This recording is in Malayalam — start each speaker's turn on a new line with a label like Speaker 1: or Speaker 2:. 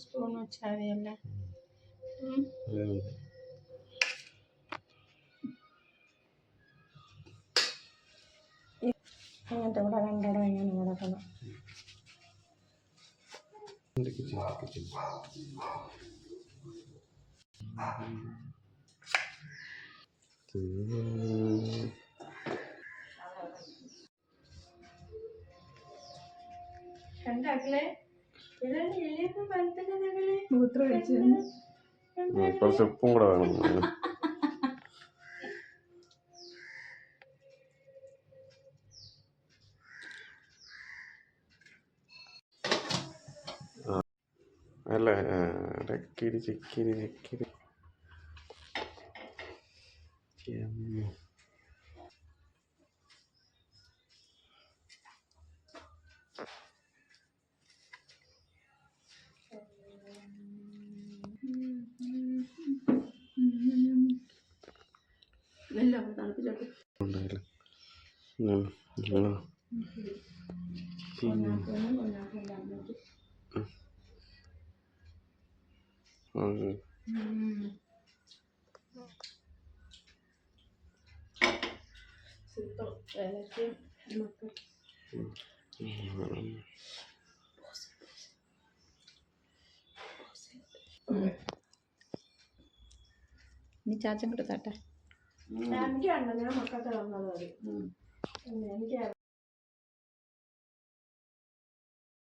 Speaker 1: സ്പൂൺ വെച്ചാൽ മതിയല്ലേ അങ്ങനത്തെ കൂടെ രണ്ടിടം ഇങ്ങനെ കൊടുക്കണം
Speaker 2: കുറച്ച് ഉപ്പും കൂടെ വേണം. അല്ല ചക്കിരി ചിക്കിരി ചക്കിരി.
Speaker 3: തണുപ്പിച്ചോട്ട്
Speaker 2: ആ,
Speaker 3: സൂപ്പർ ഏലക്കയും നമുക്ക്. ഇനി ചാച്ചൻ കൊടുത്താട്ടെ
Speaker 1: എനിക്ക് ഞാൻ മക്കൾക്ക് തന്നത് എനിക്ക്